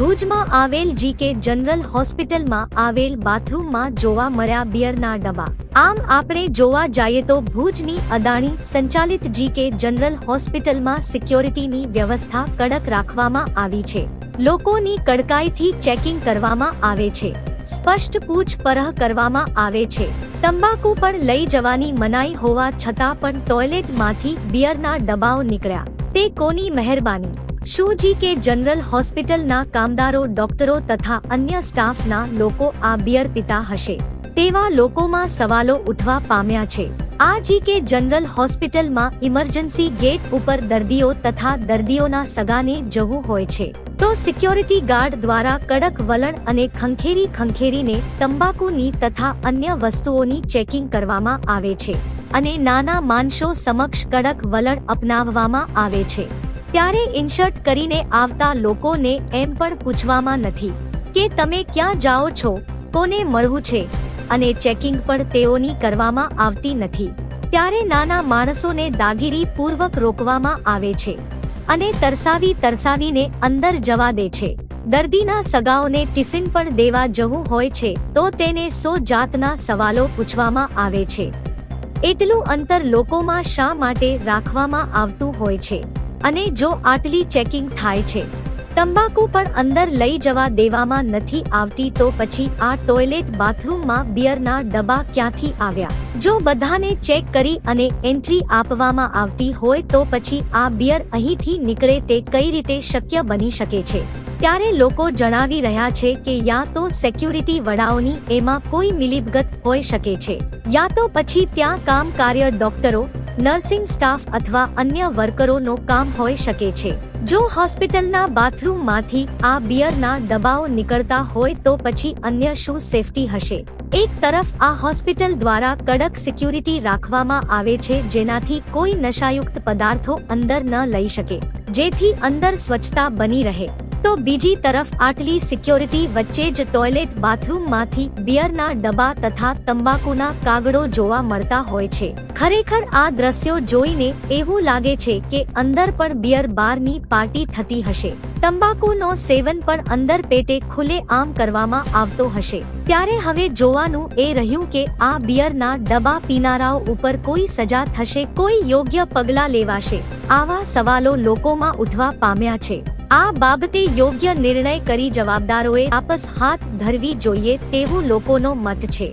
ભુજમાં આવેલ GK general હોસ્પિટલમાં આવેલ બાથરૂમમાં જોવા મળ્યા બિયરના ડબ્બા. આમ આપણે જોવા જઈએ તો ભુજની અદાણી સંચાલિત જીકે જનરલ હોસ્પિટલમાં સિક્યોરિટીની વ્યવસ્થા કડક રાખવામાં આવી છે. લોકોની કડકાઈથી ચેકિંગ કરવામાં આવે છે. સ્પષ્ટ પૂછપરહ કરવામાં આવે છે. તંબાકુ પણ લઈ જવાની મનાઈ હોવા છતાં પણ ટોયલેટમાંથી બિયરના ડબ્બાઓ નીકળ્યા. તે કોની મહેરબાની? શું જી કે જનરલ હોસ્પિટલના કામદારો, ડોક્ટરો તથા અન્ય સ્ટાફના લોકો આ બિયર પીતા હશે. તેવા લોકોમાં સવાલો ઉઠવા પામ્યા છે. આ જી કે જનરલ હોસ્પિટલમાં ઇમરજન્સી ગેટ ઉપર દર્દીઓ તથા દર્દીઓના સગાને જવું હોય છે. તો સિક્યોરિટી ગાર્ડ દ્વારા કડક વલણ અને ખંખેરી ખંખેરીને તંબાકુની તથા અન્ય વસ્તુઓની ચેકિંગ કરવામાં આવે છે. અને નાના માનસો સમક્ષ કડક વલણ અપનાવવામાં આવે છે. ત્યારે ઇન્શર્ટ કરીને આવતા લોકોને એમ પણ પૂછવામાં નથી કે તમે ક્યાં જાઓ છો, કોને મળવું છે અને ચેકિંગ પણ તેઓની કરવામાં આવતી નથી. ત્યારે નાના માણસોને દાગીરી પૂર્વક રોકવામાં આવે છે અને તરસાવી તરસાવીને અંદર જવા દે છે. દર્દીના સગાઓને ટિફિન પણ દેવા જવું હોય છે તો તેને સો જાતના સવાલો પૂછવામાં આવે છે. એટલું અંતર લોકોમાં શા માટે રાખવામાં આવતું હોય છે? અને જો આટલી ચેકિંગ થાય છે, તંબાકુ પણ અંદર લઈ જવા દેવામાં નથી આવતી તો પછી આ ટોયલેટ બાથરૂમમાં બિયરના ડબ્બા ક્યાંથી આવ્યા? જો બધાને ચેક કરી અને એન્ટ્રી આપવામાં આવતી હોય તો પછી આ બિયર અહીંથી નીકળે તે કઈ રીતે શક્ય બની શકે છે? ત્યારે લોકો જણાવી રહ્યા છે કે યા તો સેક્યુરિટી વડાઓની એમાં કોઈ મિલીભગત હોઈ શકે છે, યા તો પછી ત્યાં કામ કાર્ય ડોક્ટરો નર્સિંગ સ્ટાફ અથવા અન્ય વર્કરોનો કામ હોઈ શકે છે. જો હોસ્પિટલના બાથરૂમમાંથી આ બિયરના દબાવ નીકળતા હોય તો પછી અન્ય શું સેફટી હશે? એક તરફ આ હોસ્પિટલ દ્વારા કડક સિક્યુરિટી રાખવામાં આવે છે જેનાથી કોઈ નશાયુક્ત પદાર્થો અંદર ન લઈ શકે, જેથી અંદર સ્વચ્છતા બની રહે. તો બીજી તરફ આટલી સિક્યોરિટી વચ્ચે જ ટોયલેટ બાથરૂમમાંથી બિયરના ડબ્બા તથા તંબાકુના કાગળો જોવા મળતા હોય છે. ખરેખર આ દ્રશ્યો જોઈને એવું લાગે છે કે અંદર પણ બિયર બારની પાર્ટી થતી હશે. તંબાકુનો સેવન પણ અંદર પેટે ખુલે આમ કરવામાં આવતો હશે. ત્યારે હવે જોવાનું એ રહ્યું કે આ બિયરના ડબ્બા પીનારાઓ ઉપર કોઈ સજા થશે, કોઈ યોગ્ય પગલા લેવાશે. આવા સવાલો લોકોમાં ઉઠવા પામ્યા છે. આ બાબતે યોગ્ય નિર્ણય કરી જવાબદારોએ આપસ હાથ ધરવી જોઈએ તેવું લોકોનો મત છે.